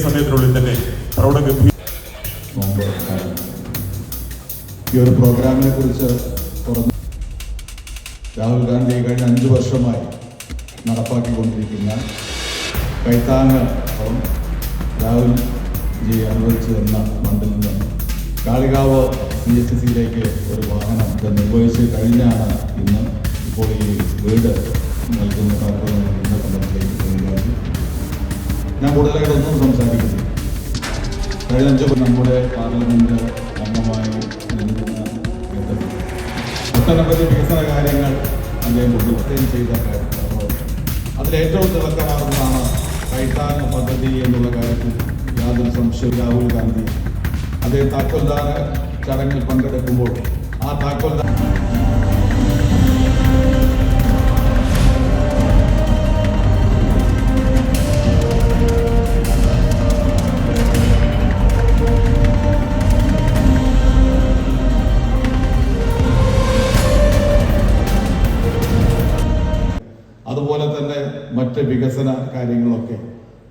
സമയത്തിനുള്ളിൽ തന്നെ പ്രൗഢഗംഭീര ഈ ഒരു പ്രോഗ്രാമിനെ കുറിച്ച് തുറന്നു രാഹുൽ ഗാന്ധി കഴിഞ്ഞ അഞ്ച് വർഷമായി നടപ്പാക്കിക്കൊണ്ടിരിക്കുന്ന കൈത്താങ്ങ് രാഹുൽ ജി അനുവദിച്ചു തന്ന ഫണ്ടിൽ നിന്ന് കാളികാവ് സി എച്ച് സിയിലേക്ക് ഒരു വാഹനം നിർവഹിച്ച് കഴിഞ്ഞാണ് ഇന്ന് ഇപ്പോൾ ഈ വീട് നൽകുന്ന പ്രവർത്തനങ്ങൾ ഇന്ന് ഞാൻ കൂടുതലായിട്ടൊന്നും സംസാരിക്കുന്നു കഴിഞ്ഞ നമ്മുടെ പാർലമെന്റ് അംഗമായി. ഒട്ടനവധി വികസന കാര്യങ്ങൾ അദ്ദേഹം കൊണ്ടുവരികയും ചെയ്ത അതിലേറ്റവും തിളക്കമാർന്നതാണ് കൈത്താങ്ങ് പദ്ധതി എന്നുള്ള കാര്യത്തിൽ യാതൊരു സംശയവും. രാഹുൽ ഗാന്ധി. അദ്ദേഹം താക്കോൽദാന ചടങ്ങിൽ പങ്കെടുക്കുമ്പോൾ ആ താക്കോൽദാന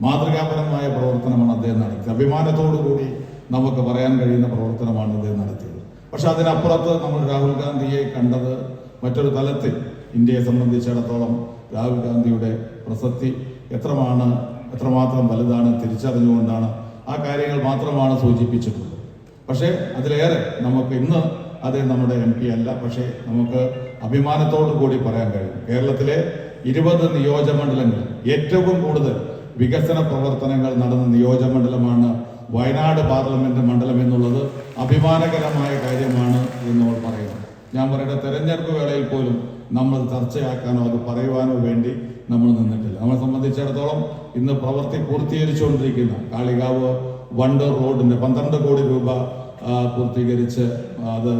മാതൃകാപരമായ പ്രവർത്തനമാണ് അദ്ദേഹം നടത്തിയത്. അഭിമാനത്തോടു കൂടി നമുക്ക് പറയാൻ കഴിയുന്ന പ്രവർത്തനമാണ് അദ്ദേഹം നടത്തിയത്. പക്ഷെ അതിനപ്പുറത്ത് നമ്മൾ രാഹുൽ ഗാന്ധിയെ കണ്ടത് മറ്റൊരു തലത്തിൽ. ഇന്ത്യയെ സംബന്ധിച്ചിടത്തോളം രാഹുൽ ഗാന്ധിയുടെ പ്രസക്തി എത്രമാണ് എത്രമാത്രം വലുതാണ് തിരിച്ചറിഞ്ഞുകൊണ്ടാണ് ആ കാര്യങ്ങൾ മാത്രമാണ് സൂചിപ്പിച്ചിട്ടുള്ളത്. പക്ഷേ അതിലേറെ നമുക്ക് ഇന്ന് അത് നമ്മുടെ എം പി അല്ല. പക്ഷേ നമുക്ക് അഭിമാനത്തോടു കൂടി പറയാൻ കഴിയും. കേരളത്തിലെ ഇരുപത് നിയോജകമണ്ഡലങ്ങളിൽ ഏറ്റവും കൂടുതൽ വികസന പ്രവർത്തനങ്ങൾ നടന്ന നിയോജകമണ്ഡലമാണ് വയനാട് പാർലമെന്റ് മണ്ഡലം എന്നുള്ളത് അഭിമാനകരമായ കാര്യമാണ് എന്ന് നമ്മൾ പറയുന്നത് ഞാൻ പറയുന്ന തെരഞ്ഞെടുപ്പ് വേളയിൽ പോലും നമ്മൾ ചർച്ചയാക്കാനോ അത് പറയുവാനോ വേണ്ടി നമ്മൾ നിന്നിട്ടില്ല. നമ്മളെ സംബന്ധിച്ചിടത്തോളം ഇന്ന് പ്രവൃത്തി പൂർത്തീകരിച്ചുകൊണ്ടിരിക്കുന്ന കാളികാവ് വണ്ടർ റോഡിന്റെ പന്ത്രണ്ട് കോടി രൂപ പൂർത്തീകരിച്ച് അത്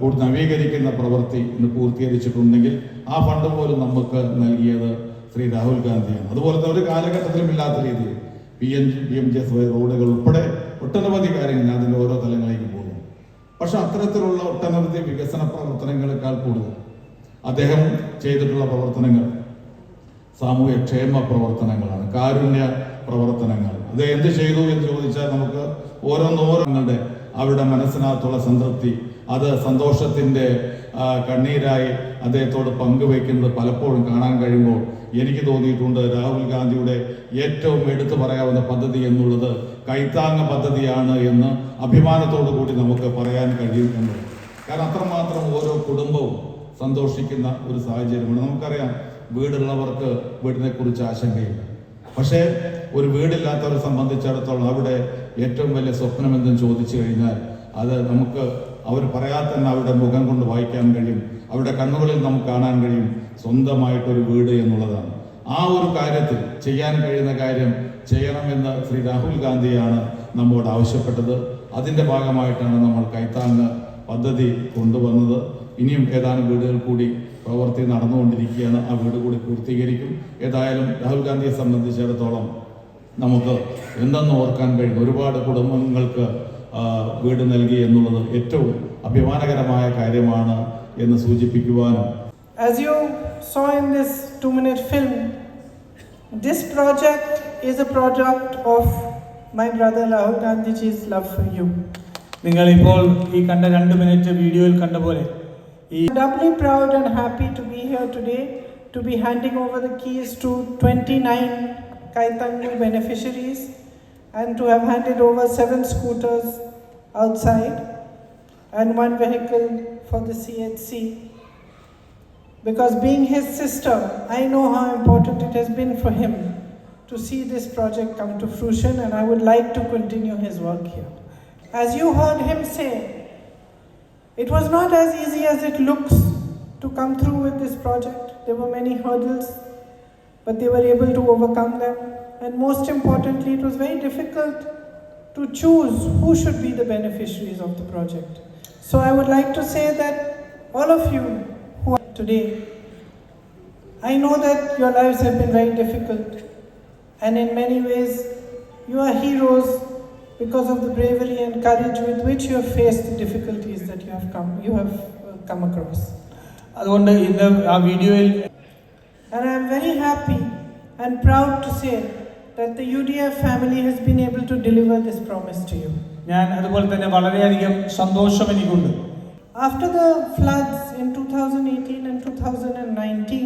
കൂടുതൽ നവീകരിക്കുന്ന പ്രവൃത്തി ഇന്ന് പൂർത്തീകരിച്ചിട്ടുണ്ടെങ്കിൽ ആ ഫണ്ട് പോലും നമുക്ക് നൽകിയത് ശ്രീ രാഹുൽ ഗാന്ധിയാണ്. അതുപോലത്തെ ഒരു കാലഘട്ടത്തിലും ഇല്ലാത്ത രീതിയിൽ P N P M G S റോഡുകൾ ഉൾപ്പെടെ ഒട്ടനവധി കാര്യങ്ങൾ ഞാൻ അതിന്റെ ഓരോ തലങ്ങളിലേക്ക് പോകുന്നു. പക്ഷെ അത്തരത്തിലുള്ള ഒട്ടനവധി വികസന പ്രവർത്തനങ്ങളെക്കാൾ കൂടുതൽ അദ്ദേഹം ചെയ്തിട്ടുള്ള പ്രവർത്തനങ്ങൾ സാമൂഹ്യ ക്ഷേമ പ്രവർത്തനങ്ങളാണ് കാരുണ്യ പ്രവർത്തനങ്ങൾ. അത് എന്ത് ചെയ്തു എന്ന് ചോദിച്ചാൽ നമുക്ക് ഓരോന്നോരോങ്ങളുടെ അവരുടെ മനസ്സിനകത്തുള്ള സംതൃപ്തി അത് സന്തോഷത്തിന്റെ കണ്ണീരായി അദ്ദേഹത്തോട് പങ്കുവയ്ക്കുന്നത് പലപ്പോഴും കാണാൻ കഴിയുമ്പോൾ എനിക്ക് തോന്നിയിട്ടുണ്ട് രാഹുൽ ഗാന്ധിയുടെ ഏറ്റവും എടുത്തു പറയാവുന്ന പദ്ധതി എന്നുള്ളത് കൈത്താങ്ങ പദ്ധതിയാണ് എന്ന് അഭിമാനത്തോടു കൂടി നമുക്ക് പറയാൻ കഴിയും എന്നുള്ളത് കാരണം അത്രമാത്രം ഓരോ കുടുംബവും സന്തോഷിക്കുന്ന ഒരു സാഹചര്യമാണ്. നമുക്കറിയാം വീടുള്ളവർക്ക് വീടിനെ കുറിച്ച് ആശങ്കയില്ല. പക്ഷേ ഒരു വീടില്ലാത്തവരെ സംബന്ധിച്ചിടത്തോളം അവിടെ ഏറ്റവും വലിയ സ്വപ്നം ചോദിച്ചു കഴിഞ്ഞാൽ അത് നമുക്ക് അവർ പറയാതെ തന്നെ അവരുടെ മുഖം കൊണ്ട് വായിക്കാൻ കഴിയും. അവരുടെ കണ്ണുകളിൽ നമുക്ക് കാണാൻ കഴിയും. സ്വന്തമായിട്ടൊരു വീട് എന്നുള്ളതാണ്. ആ ഒരു കാര്യത്തിൽ ചെയ്യാൻ കഴിയുന്ന കാര്യം ചെയ്യണമെന്ന് ശ്രീ രാഹുൽ ഗാന്ധിയാണ് നമ്മോട് ആവശ്യപ്പെട്ടത്. അതിന്റെ ഭാഗമായിട്ടാണ് നമ്മൾ കൈത്താങ്ങ് പദ്ധതി കൊണ്ടുവന്നത്. ഇനിയും ഏതാനും വീടുകൾ കൂടി പ്രവൃത്തി നടന്നുകൊണ്ടിരിക്കുകയാണ്. ആ വീട് കൂടി പൂർത്തീകരിക്കും. ഏതായാലും രാഹുൽ ഗാന്ധിയെ സംബന്ധിച്ചിടത്തോളം നമുക്ക് എന്തെന്ന് ഓർക്കാൻ കഴിയും? ഒരുപാട് കുടുംബങ്ങൾക്ക് വീട് നൽകി എന്നുള്ളത് ഏറ്റവും അഭിമാനകരമായ കാര്യമാണ് എന്ന് സൂചിപ്പിക്കുവാനും As you saw in this two minute film, this project is a product of my brother Rahul Gandhiji's love for you. നിങ്ങൾ ഇപ്പോൾ ഈ കണ്ട രണ്ട് മിനിറ്റ് വീഡിയോയിൽ കണ്ട പോലെ I'm doubly proud and happy to be here today to be handing over the keys to 29 Kaitangu beneficiaries and to have handed over seven scooters outside and one vehicle for the CHC. Because being his sister, I know how important it has been for him to see this project come to fruition, and I would like to continue his work here. As you heard him say, it was not as easy as it looks to come through with this project. There were many hurdles, but they were able to overcome them. And most importantly, it was very difficult to choose who should be the beneficiaries of the project. So I would like to say that all of you who are today, I know that your lives have been very difficult, and in many ways, you are heroes because of the bravery and courage with which you have faced the difficulties that you have come, you have uh, come across. അതുകൊണ്ട് ഇന്ന് ആ വീഡിയോയിൽ And I am very happy and proud to say that the UDF family has been able to deliver this promise to you. ഞാൻ അതുപോലെ തന്നെ വളരെയധികം സന്തോഷം എനിക്കുണ്ട് After the floods in 2018 and 2019,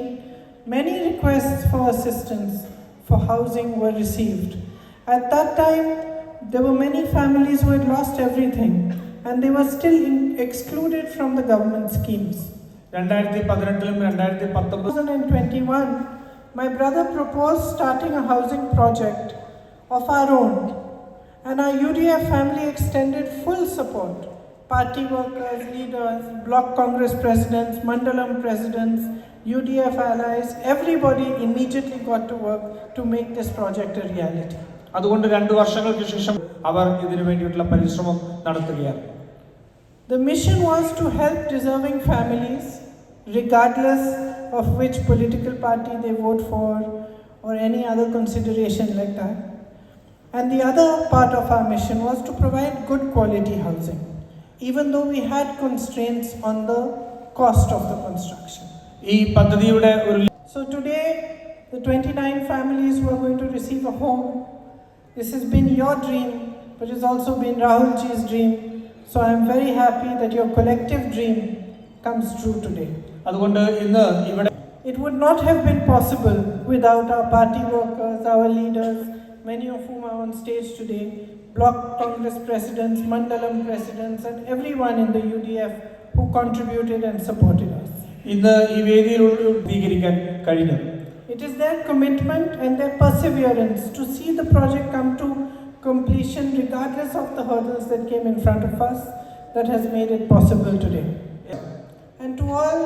many requests for assistance for housing were received. At that time, there were many families who had lost everything and they were still in, excluded from the government schemes. രണ്ടായിരത്തി പതിനെട്ടിലും രണ്ടായിരത്തി പത്തൊമ്പത് 2021, my brother proposed starting a housing project of our own, and our UDF family extended full support. Party workers, leaders, block congress presidents, Mandalam presidents, UDF allies, everybody immediately got to work to make this project a reality. അതുകൊണ്ട് രണ്ട് വർഷങ്ങൾക്ക് ശേഷം അവർ ഇതിനു വേണ്ടിയിട്ടുള്ള പരിശ്രമം നടത്തുകയാണ് The mission was to help deserving families, regardless of which political party they vote for or any other consideration like that. And the other part of our mission was to provide good quality housing, even though we had constraints on the cost of the construction. ഈ പദ്ധതിയുടെ ഒരു So today, the 29 families who are going to receive a home, this has been your dream, but it's also been Rahul Ji's dream. So I'm very happy that your collective dream comes true today. അതുകൊണ്ട് ഇന്ന് ഇവിടെ It would not have been possible without our party workers, our leaders, many of whom are on stage today, block Congress presidents, Mandalam presidents, and everyone in the UDF who contributed and supported us. ഇന്ന് ഈ വേദിയിൽ ഉൾപ്പെടുത്തിയിരിക്കാൻ കഴിഞ്ഞു It is their commitment and their perseverance to see the project come to completion regardless of the hurdles that came in front of us that has made it possible today. And to all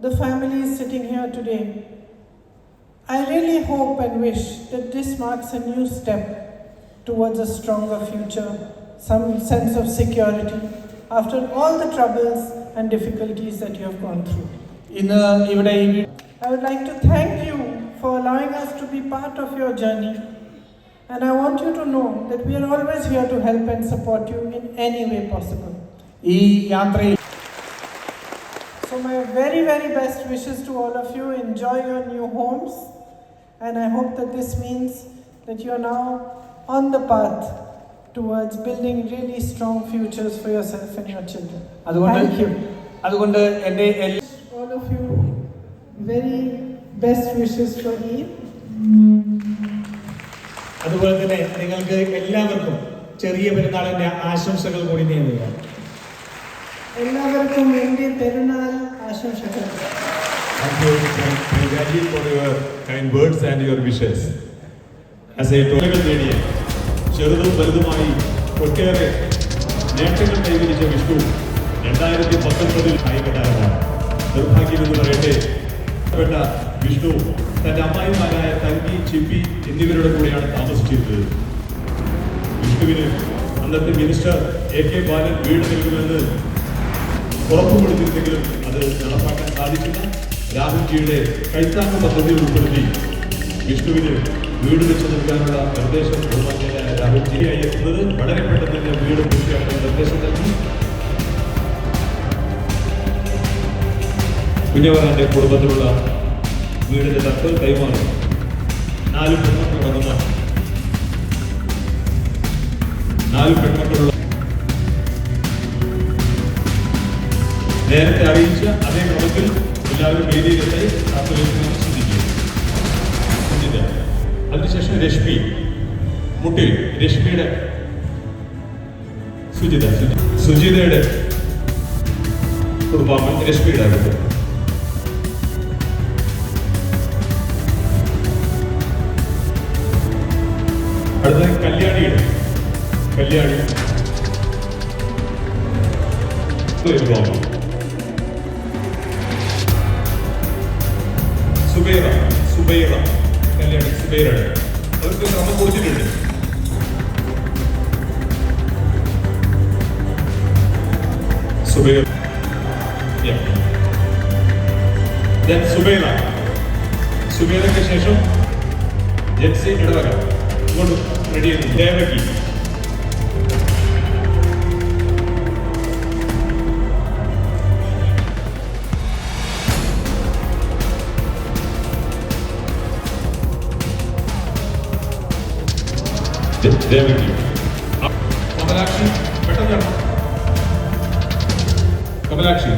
the families sitting here today, I really hope and wish that this marks a new step towards a stronger future, some sense of security after all the troubles and difficulties that you have gone through. I would like to thank you for allowing us to be part of your journey And I want you to know that we are always here to help and support you in any way possible. ഈ യാത്രയിൽ So, my very, very best wishes to all of you. Enjoy your new homes. And I hope that this means that you are now on the path towards building really strong futures for yourself and your children. അതുകൊണ്ട് Thank you. അതുകൊണ്ട് എൻ്റെ എല്ലാ All of you, very best wishes for Eid. അതുപോലെ തന്നെ നിങ്ങൾക്ക് എല്ലാവർക്കും ചെറിയ പെരുന്നാളിന്റെ ആശംസകൾ കൂടി നേരുകയാണ് എല്ലാവർക്കും വേണ്ടി പെരുന്നാൾ ആശംസകൾ. Thank you, thank you, Raji, for your kind words and your wishes. As I told you, നേടിയ ചെറുതും വലുതുമായി ഒട്ടേറെ നേട്ടങ്ങൾ കൈവരിച്ച വിഷ്ണു രണ്ടായിരത്തി പത്തൊൻപതിൽ കായികതാരമാണ് നിർഭാഗ്യമെന്ന് പറയട്ടെ വിഷ്ണു തന്റെ അമ്മായിമാരായ തങ്കി ചിപ്പി എന്നിവരുടെ കൂടെയാണ് താമസിച്ചിരുന്നത്. വിഷ്ണുവിന് അന്നത്തെ മിനിസ്റ്റർ എ കെ ബാലൻ വീട് നൽകുമെന്ന് ഉറപ്പു കൊടുത്തിരുന്നെങ്കിലും അത് നടപ്പാക്കാൻ സാധിക്കില്ല രാഹുൽജിയുടെ കൈത്താങ്ങ പദ്ധതി ഉൾപ്പെടുത്തി വിഷ്ണുവിന് വീട് വെച്ച് നൽകാനുള്ള നിർദ്ദേശം ബഹുമാന്യനായ രാഹുൽജിയായി എത്തുന്നത് വളരെ പെട്ടെന്ന് തന്നെ വീട് പൂർത്തിയാക്കാൻ നിർദ്ദേശം നൽകി. കുഞ്ഞവരാന്റെ കുടുംബത്തിലുള്ള വീടിന്റെ തട്ട് കൈമാറി. നാല് പെൺമക്കൾ വന്ന നാല് പെൺമക്കളുള്ള നേരത്തെ അറിയിച്ച അതേ ക്രമത്തിൽ എല്ലാവരും വേദിയിലെത്തി അതിനുശേഷം രശ്മി മുട്ടിൽ രശ്മിയുടെ സുജിത സുജി സുജിതയുടെ കുടുംബാംഗം രശ്മിയുടെ അടുത്ത്. അടുത്ത കല്യാണിയുടെ. കല്യാണി. സുബൈറ സുബൈറ. കല്യാണി സുബൈറയുടെ. അവർക്ക് ക്രമം കൊടുത്തിട്ടുണ്ട്. Then സുബൈറ. സുബൈറയ്ക്ക് ശേഷം ജെറ്റ്സി ഇടവക. ഇങ്ങോട്ട്. റെഡി ചെയ്യുന്നു ദേവകി ദേവകി കമലാക്ഷി പെട്ടെന്ന് കമലാക്ഷി